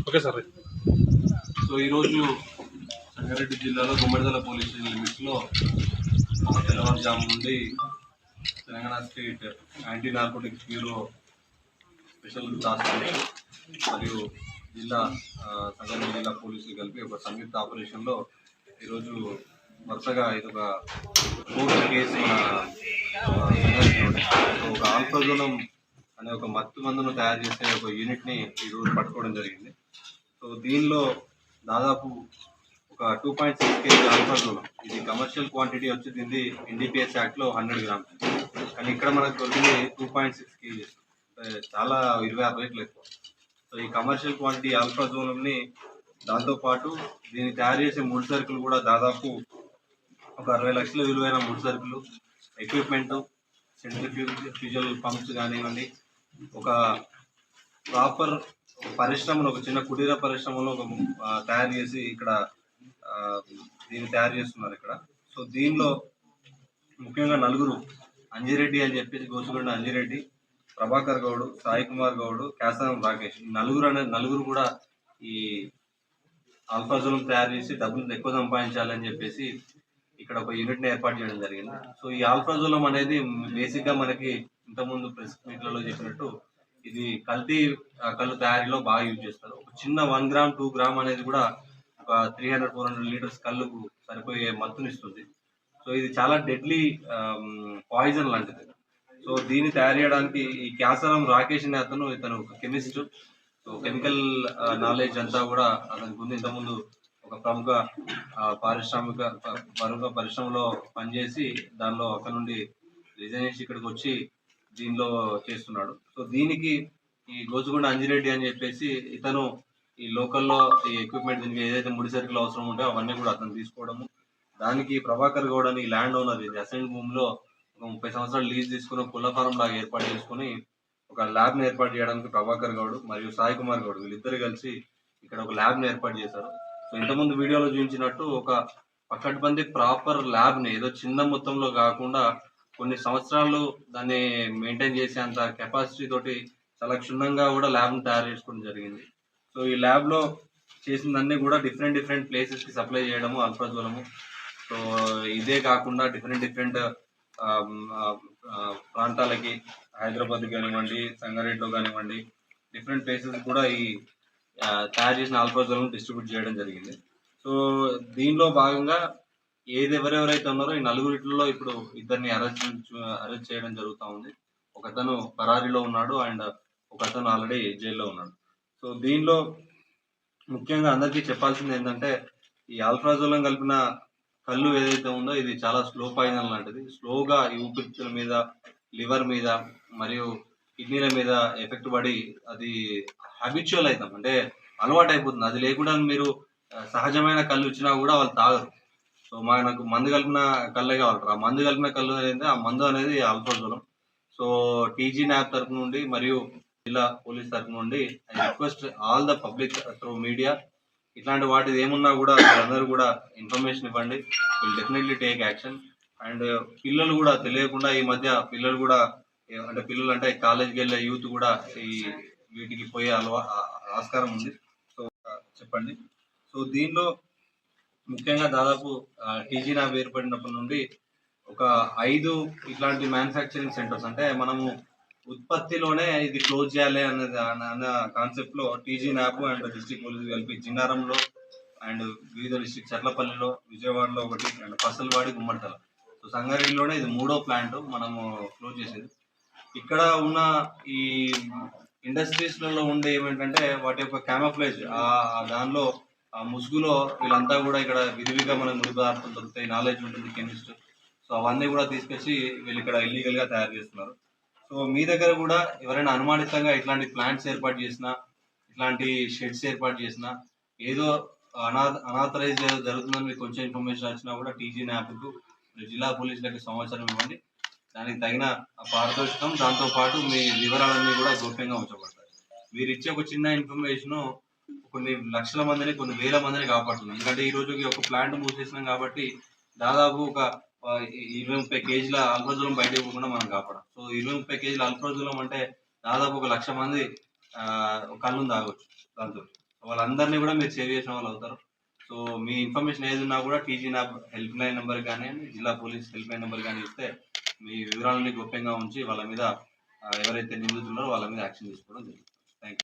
Okay sir so ఈరోజు సంగారెడ్డి జిల్లాలో Gummadidala police station లిమిట్స్లో తెల్లవారుజాము నుండి Telangana state anti narcotics bureau special task force మరియు జిల్లా సంగారెడ్డి జిల్లా పోలీసులు కలిపి ఒక సంయుక్త ఆపరేషన్లో ఈరోజు వరుసగా ఇది ఒక మూడు కేసు ఉంది. ఒక ఆల్ఫాజోనం అనే ఒక మత్తు మందును తయారు చేసే ఒక యూనిట్ని ఈరోజు పట్టుకోవడం జరిగింది. సో దీనిలో దాదాపు ఒక two point six KG alprazolam ఇది కమర్షియల్ క్వాంటిటీ వచ్చింది ఎన్డీపీఎస్ యాక్ట్లో హండ్రెడ్ గ్రామ్స్. కానీ ఇక్కడ మనకు దొరికింది టూ పాయింట్ సిక్స్ కేజీస్. చాలా ఇరవై ఆరు రేట్లు ఎక్కువ. సో ఈ కమర్షియల్ క్వాంటిటీ ఆల్ఫాజోలంని దాంతోపాటు దీన్ని తయారు చేసే ముడి సరుకులు కూడా దాదాపు ఒక అరవై లక్షల విలువైన ముడి సరుకులు ఎక్విప్మెంట్ సెంట్రిఫ్యూజల్ పంప్స్ కానివ్వండి ఒక ప్రాపర్ పరిశ్రమను ఒక చిన్న కుటీర పరిశ్రమలో ఒక తయారు చేసి ఇక్కడ దీన్ని తయారు చేస్తున్నారు ఇక్కడ. సో దీనిలో ముఖ్యంగా నలుగురు అంజిరెడ్డి అని చెప్పేసి గోసుగొండ అంజిరెడ్డి ప్రభాకర్ గౌడ్ సాయి కుమార్ గౌడ్ కేశవం రాకేష్. నలుగురు అనే నలుగురు కూడా ఈ ఆల్ఫాజోలం తయారు చేసి డబ్బులు ఎక్కువ సంపాదించాలని చెప్పేసి ఇక్కడ ఒక యూనిట్ని ఏర్పాటు చేయడం జరిగింది. సో ఈ ఆల్ఫ్రాజోలం అనేది బేసిక్గా మనకి ఇంతకుముందు ప్రెస్ మీట్లలో చెప్పినట్టు ఇది కల్తీ కళ్ళు తయారీలో బాగా యూజ్ చేస్తారు. ఒక చిన్న వన్ గ్రామ్ టూ గ్రామ్ అనేది కూడా ఒక three hundred four hundred litres కళ్ళుకు సరిపోయే మత్తునిస్తుంది సో ఇది చాలా డెడ్లీ పాయిజన్ um, లాంటిది. సో దీన్ని తయారు చేయడానికి ఈ క్యాసరం రాకేష్ అనే అతను ఇతను ఒక కెమిస్ట్ సో కెమికల్ నాలెడ్జ్ అంతా కూడా అతనికి ముందు ఇంతకుముందు ఒక ప్రముఖ పారిశ్రామిక ప్రముఖ పరిశ్రమలో పనిచేసి దానిలో అక్కడ నుండి రిజైన్ చేసి ఇక్కడికి వచ్చి దీనిలో చేస్తున్నాడు. సో దీనికి ఈ గోచుగొండ అంజిరెడ్డి అని చెప్పేసి ఇతను ఈ లోకల్లో ఈ ఎక్విప్మెంట్ దీనికి ఏదైతే ముడి సరుకులు అవసరం ఉంటాయో అవన్నీ కూడా అతను తీసుకోవడము. దానికి ప్రభాకర్ గౌడ్ అని ల్యాండ్ ఓనర్ ఇది. అసెంట్ భూమిలో ఒక ముప్పై సంవత్సరాలు లీజ్ తీసుకుని కుల ఫారం లాగా ఏర్పాటు చేసుకుని ఒక ల్యాబ్ని ఏర్పాటు చేయడానికి ప్రభాకర్ గౌడ్ మరియు సాయి కుమార్ గౌడ్ వీళ్ళిద్దరు కలిసి ఇక్కడ ఒక ల్యాబ్ని ఏర్పాటు చేశారు. సో ఇంతకుముందు వీడియోలో చూపించినట్టు ఒక పకడ్బందీ ప్రాపర్ ల్యాబ్ని ఏదో చిన్న మొత్తంలో కాకుండా కొన్ని సంవత్సరాలు దాన్ని మెయింటైన్ చేసేంత కెపాసిటీ తోటి చాలా క్షుణ్ణంగా కూడా ల్యాబ్ను తయారు చేసుకోవడం జరిగింది. సో ఈ ల్యాబ్లో లో కూడా డిఫరెంట్ డిఫరెంట్ ప్లేసెస్కి సప్లై చేయడము అల్ఫాజోలము సో ఇదే కాకుండా డిఫరెంట్ డిఫరెంట్ ప్రాంతాలకి హైదరాబాద్ కానివ్వండి సంగారెడ్డిలో కానివ్వండి డిఫరెంట్ ప్లేసెస్ కూడా ఈ తయారు చేసిన ఆల్ఫాజోలను డిస్ట్రిబ్యూట్ చేయడం జరిగింది. సో దీనిలో భాగంగా ఏది ఎవరెవరైతే ఉన్నారో ఈ నలుగురిలో ఇప్పుడు ఇద్దరిని అరెస్ట్ అరెస్ట్ చేయడం జరుగుతూ ఉంది. ఒకతను పరారీలో ఉన్నాడు అండ్ ఒకతను ఆల్రెడీ జైల్లో ఉన్నాడు. సో దీనిలో ముఖ్యంగా అందరికీ చెప్పాల్సింది ఏంటంటే ఈ ఆల్ఫ్రాజోలం కలిపిన కళ్ళు ఏదైతే ఉందో ఇది చాలా స్లో పాయిజన్ లాంటిది. స్లోగా ఈ ఊపిరితిత్తుల మీద లివర్ మీద మరియు కిడ్నీల మీద ఎఫెక్ట్ పడి అది హ్యాబిచువల్ అవుతాం. అంటే అలవాటు అయిపోతుంది అది లేకుండా మీరు సహజమైన కళ్ళు ఇచ్చినా కూడా వాళ్ళు తాగరు. సో మనకు మందు కలిపిన కళ్ళే కావాలి ఆ మందు కలిపిన కళ్ళు అనేది ఆ మందు అనేది ఆల్ఫాజోలం సో టీజీ న్యాప్ తరపు నుండి మరియు జిల్లా పోలీస్ తరపు నుండి I request all the public through media ఇట్లాంటి వాటిది ఏమున్నా కూడా అందరూ కూడా ఇన్ఫర్మేషన్ ఇవ్వండి. Will definitely take action and పిల్లలు కూడా తెలియకుండా ఈ మధ్య పిల్లలు కూడా అంటే పిల్లలు అంటే కాలేజీకి వెళ్ళే యూత్ కూడా ఈ వీటికి పోయే అలవా ఆస్కారం ఉంది. సో చెప్పండి. సో దీనిలో ముఖ్యంగా దాదాపు టీజీ నాబ్ ఏర్పడినప్పటి నుండి ఒక ఐదు ఇట్లాంటి మ్యానుఫ్యాక్చరింగ్ సెంటర్స్ అంటే మనము ఉత్పత్తిలోనే ఇది క్లోజ్ చేయాలి అన్నది అన్న- అన్న కాన్సెప్ట్లో TG NAB and district police కలిపి జిన్నారంలో అండ్ వివిధ డిస్ట్రిక్ట్ చర్లపల్లిలో విజయవాడలో ఒకటి అండ్ పసలవాడి గుమ్మడితల. సో సంగారెడ్డిలోనే ఇది మూడో ప్లాంట్ మనము క్లోజ్ చేసేది. ఇక్కడ ఉన్న ఈ ఇండస్ట్రీస్లలో ఉండే ఏమిటంటే వాటి యొక్క క్యామఫ్లేజ్ ఆ దానిలో ఆ ముసుగులో వీళ్ళంతా కూడా ఇక్కడ విరివిగా మనకు ముడి పదార్థాలు దొరుకుతాయి. నాలెడ్జ్ ఉంటుంది కెమిస్ట్ సో అవన్నీ కూడా తీసుకొచ్చి వీళ్ళు ఇక్కడ ఇల్లీగల్గా తయారు చేస్తున్నారు. సో మీ దగ్గర కూడా ఎవరైనా అనుమానితంగా ఇట్లాంటి ప్లాంట్స్ ఏర్పాటు చేసినా ఇట్లాంటి షెడ్స్ ఏర్పాటు చేసినా ఏదో అనా అనాథరైజ్ జరుగుతుందని మీకు కొంచెం ఇన్ఫర్మేషన్ వచ్చినా కూడా టీజీ యాప్కు జిల్లా పోలీసులకు సమాచారం ఇవ్వండి. దానికి తగిన పారితోషికం దాంతోపాటు మీ వివరాలన్నీ కూడా గోప్యంగా ఉంచబడతాయి. మీరు ఇచ్చే ఒక చిన్న ఇన్ఫర్మేషను కొన్ని లక్షల మందిని కొన్ని వేల మందిని కాపాడుతుంది. ఎందుకంటే ఈ రోజుకి ఒక ప్లాంట్ మూసేసినాం కాబట్టి దాదాపు ఒక ఇరవై ముప్పై కేజీల అల్ప్రజలం బయట పోకుండా మనం కాపాడం. సో ఇరవై ముప్పై కేజీల అల్ప్రజలం అంటే దాదాపు ఒక లక్ష మంది కళ్ళు తాగవచ్చు దాంతో. వాళ్ళందరినీ కూడా మీరు సేవ్ చేసిన వాళ్ళు అవుతారు. సో మీ ఇన్ఫర్మేషన్ ఏదన్నా కూడా టీజీ నా హెల్ప్ లైన్ నెంబర్ కానీ జిల్లా పోలీస్ హెల్ప్ లైన్ నెంబర్ కానీ ఇస్తే మీ వివరాలన్నీ గోప్యంగా ఉంచి వాళ్ళ మీద ఎవరైతే నిందితున్నారో వాళ్ళ మీద యాక్షన్ తీసుకోవడం జరుగుతుంది. థ్యాంక్